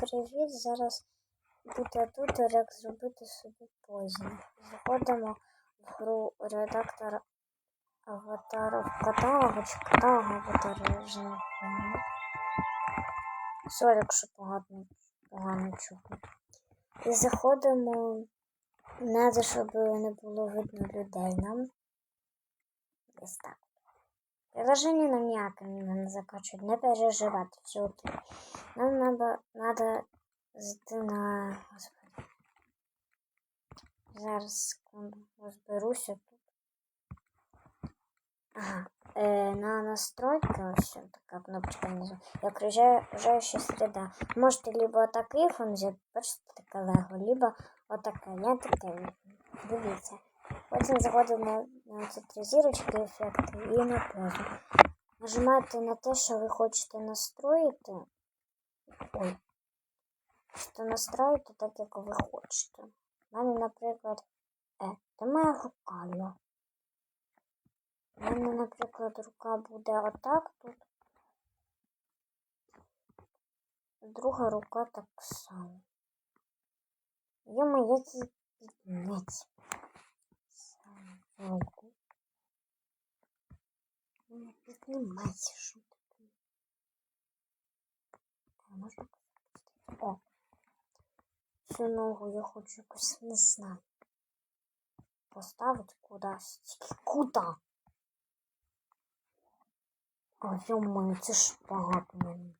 привіт! Зараз буде тут як зробити собі позі. Заходимо в гру редактор аватару в каталогу чи каталог аватару, вже не пам'ятаю. Сорі, якщо погано, погано чутно. І заходимо, треба, щоб не було видно людей нам. Десь так. Приложение нам ніяке не закачують, не переживати, все. Нам надо, надо зайти на. Господи. Зараз секунду розберуся тут. Ага. Е, на настройки ось така кнопочка внизу. Як окружающая среда. Можете либо такий фон взяти, бачите, таке лего, либо отаке. Я таке. Дивіться. Потім заходимо на ці ефекти і на позу. Нажимаєте на те, що ви хочете настроїти. Ой. Що настроїти так, як ви хочете. У мене, наприклад, е, це моя рука. Я. У мене, наприклад, рука буде отак тут. Друга рука так само. Йома, який піднець. Руку. Не піднімайся, що таке. А можна О. Цю ногу я хочу якось не знаю. Поставити кудись. Тільки куди? О, йомаю, це ж багато мене.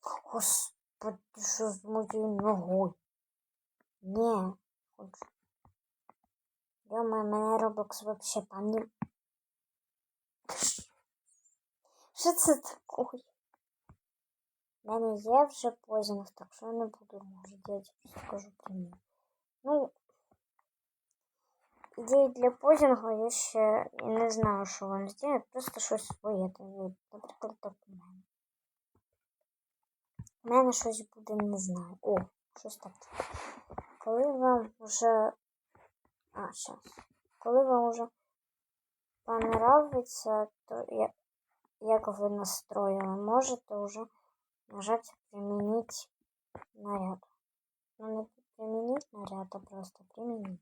Господи, що з моєю ногою? Не, хочу. Йома, мене Roblox вообще не... Що це таке? У мене є вже позінг, так що я не буду може делать, скажу прямі. Ну, ідеї для позінгу я ще не знаю, що вам зробити, просто щось своє. Наприклад, так у мене. У мене щось буде, не знаю. О, щось таке. Коли вам вже а, сейчас. Коли вам уже понравится, то я, як ви настроїли, можете вже нажати применить наряд. Ну, не применить наряд, а просто применить.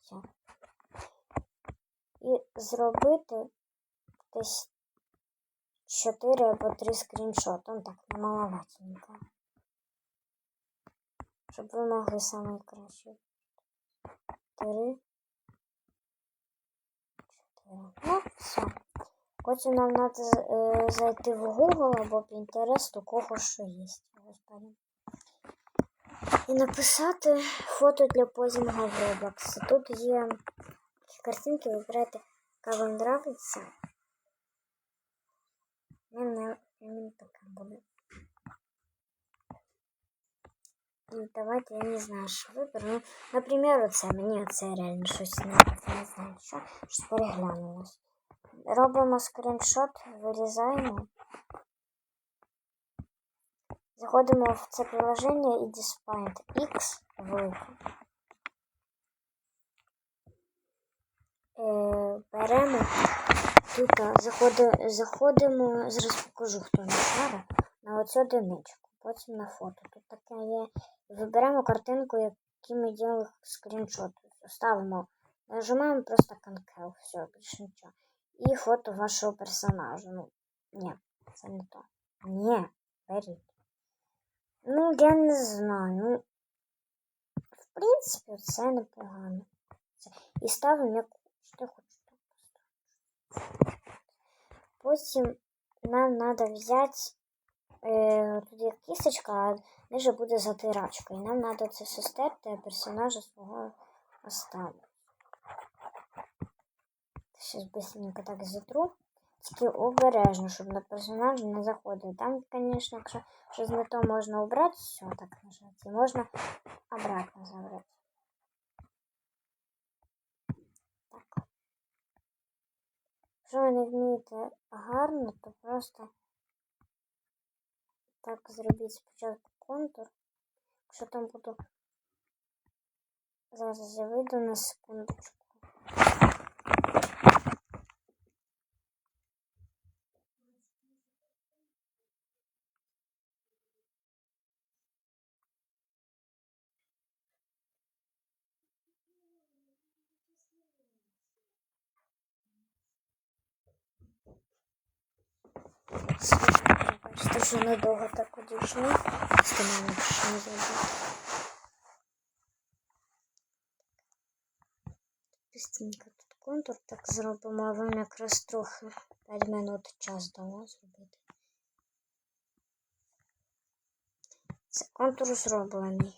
Все. І зробити десь 4 або 3 скріншоти. Ну так, намаловатенько. Щоб ви могли самі краще три, чотири. Ну, все. Потім нам треба зайти в Google або Pinterest, у кого що є. І написати фото для позінга в Roblox. Тут є такі картинки, вибирайте, яка вам подобається. Мене така буде. И давайте, я не знаю, що виберу. Ну, наприклад, оце мені оце реально щось не, не знаю, що щось переглянулось. Робимо скріншот, вирізаємо. Заходимо в це приложення і Dispaint X велике. Е, беремо тут, заходимо, заходимо, зараз покажу, хто не шара, на оцю одиничку, потім на фото. Тут таке є Виберемо картинку, які ми робили скріншот. Ставимо, нажимаємо просто Cancel, все, більше нічого. І фото вашого персонажа. Ну, ні, це не то. Ні, беріть. Ну, я не знаю. Ну, в принципі, це непогано. І ставимо як що хочу. Потім нам треба взяти е, тут є кісточка, а ниже буде затирачка. І нам треба це все стерти, персонажа свого оставити. Зараз быстренько так затру. Тільки обережно, щоб на персонажа не заходив. Там, звісно, якщо щось не то можна убрати, все так нажати. І можна обратно забрати. Так. Якщо ви не вмієте гарно, то просто так зробіть спочатку контур. Якщо там буду зараз я вийду на секундочку. Вже недовго так одійшли. Стимально що не зробити. Быстренько тут контур так зробимо, а вам якраз трохи 5 минут час дало зробити. Це контур зроблений.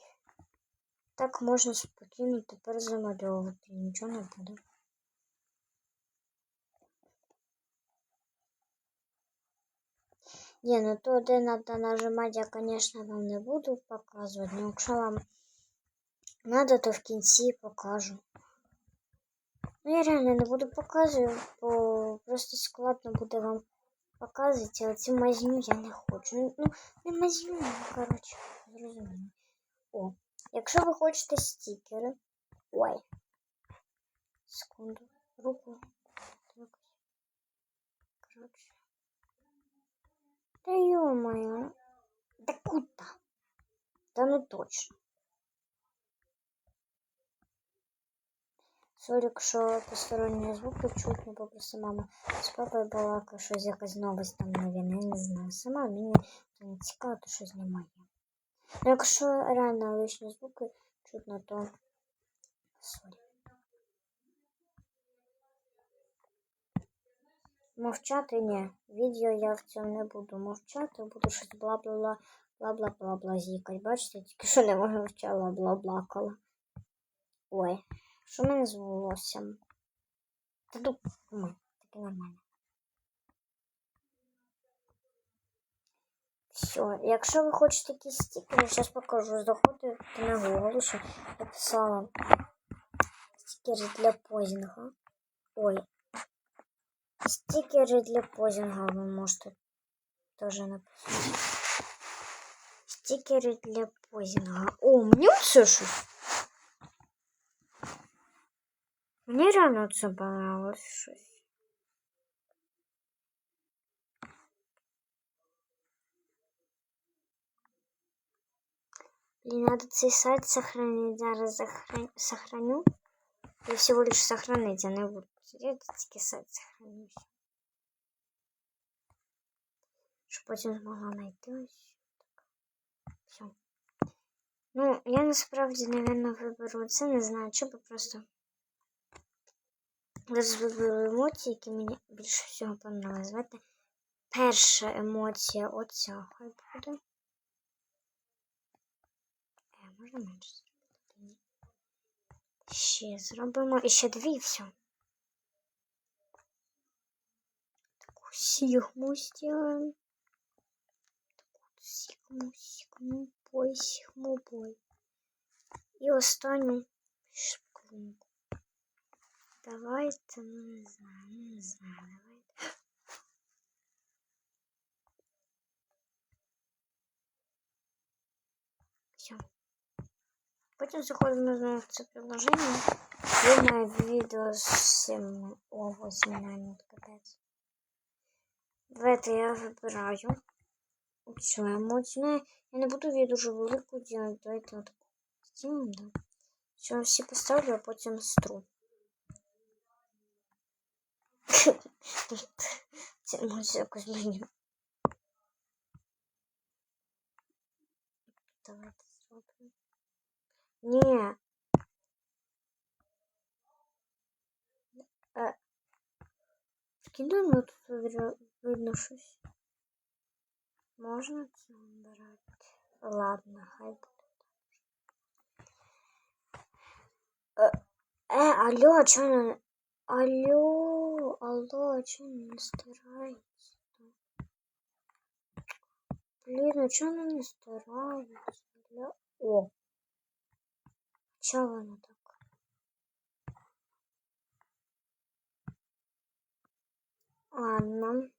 Так можна спокійно тепер замальовувати, нічого не буде. Ні, ну то де треба нажимати, я, звісно, вам не буду показувати, але якщо вам треба, то в кінці покажу. Ну, я реально не буду показувати, бо просто складно буде вам показувати, а цю мазню я не хочу. Ну, ну не мазню, ну, коротше, зрозуміло. О, якщо ви хочете стікери. Ой. Секунду. Руку. ё-моё. Да куда? Да ну точно. Сорі, якщо посторонні звуки чутно, бо просто мама з папою балака, щось якась новость там новина, я не знаю. Сама мені це не цікаво, то що знімає. Ну, якщо реально лишні звуки чутно, то сорі. Мовчати ні. Відео я в цьому не буду мовчати, буду щось бла-бла-бла, бла-бла-бла-бла зікать. Бачите, тільки що не мовчала, бла-блакала. Ой, що мене з волоссям? Та думай, таке нормально. Все, якщо ви хочете якісь стікери, зараз покажу. Заходите на Google, що я писала стікери для позінга. Ой, Стикеры для позинга вы можете тоже написать. Стикеры для позинга. О, мені оце щось. Мені реально це понравилось щось. Блин, надо цей сайт сохранить. Зараз захран... сохраню. Я всего лишь сохранить, а не буду. Я тільки сайт сохранюсь. Щоб потім змогла знайти ось. Все. Ну, я насправді, напевно, виберу це, не знаю, бо просто зараз виберу емоції, які мені більше всього понравились. Знаєте, перша емоція оця хай буде. Е, можна менше зробити? Ще зробимо. І ще дві все. сигму сделаем. Сигму, сигму, бой, сигму, бой. І останню шпклунку. Давайте, ну не знаю, ну не знаю, давайте. Все. Потім заходимо знову в це приложення. Є моє відео з цим ого, змінанням капець. Давайте я вибираю цю емоцію. Я не буду її дуже делать. Давайте от сделаем, да. Все, всі поставлю, а потім стру. Це емоція якось мені. Давайте зробимо. Ні. Е. Скидаємо тут видно щось. Можна це обирати? Ладно, хай буде. Е, е алло, чого не... Алло, алло, чого не старається? Блін, а чого вона не старається? Алло. О! Чого вона так? Ладно.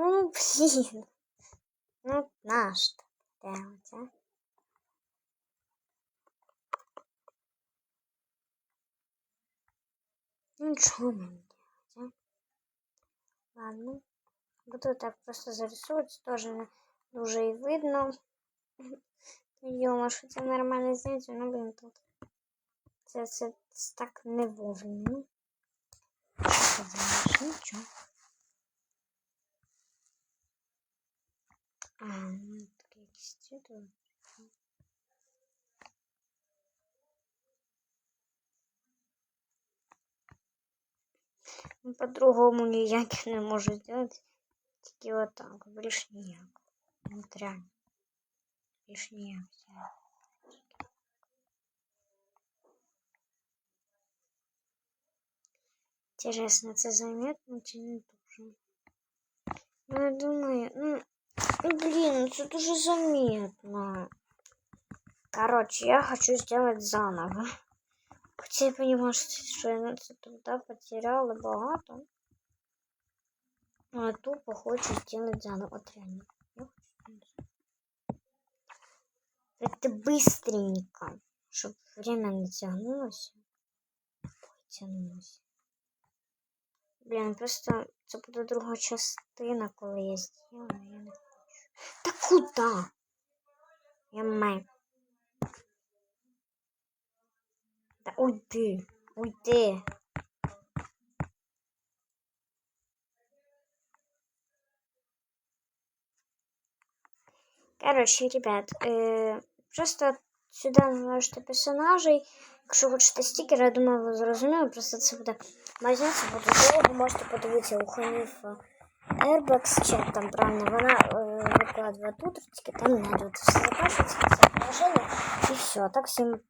Ну, блин. Ну, на что делать, а? Ну, что нам делать, а? Ладно. Буду так просто зарисовывать, тоже уже и видно. Йома, що це нормальне заняття, ну, блин, тут. Це, це, це так не вовремя. Що ти. А, ну, таке якісь титул. Ну, По-другому ніяк я не можу зробити. Тільки отак, більш ніяк. От реально. Більш ніяк. Интересно, це заметно чи не дуже? Ну, я думаю, ну, ну, блин, ну це дуже заметно. Короче, я хочу сделать заново. Хотя я понимаю, что что я на це тогда потеряла багато. А тупо хочу сделать заново. Вот реально. Я хочу сделать заново. Это быстренько, чтобы время не тянулось. Ой, тянулось. Блін, просто це буде друга частина, коли я зроблю, я не хочу. Та куди? Я маю. Та уйди, уйди. Короче, ребят, е, просто сюди наносите персонажей. Якщо хочете стікери, я думаю, ви зрозуміли, просто це буде мазниця, буде довго, можете подивитися у Ханіфа Чи як там правильно, вона е, викладує тут, тільки там не тут все закачується, все положення, і все. Так всім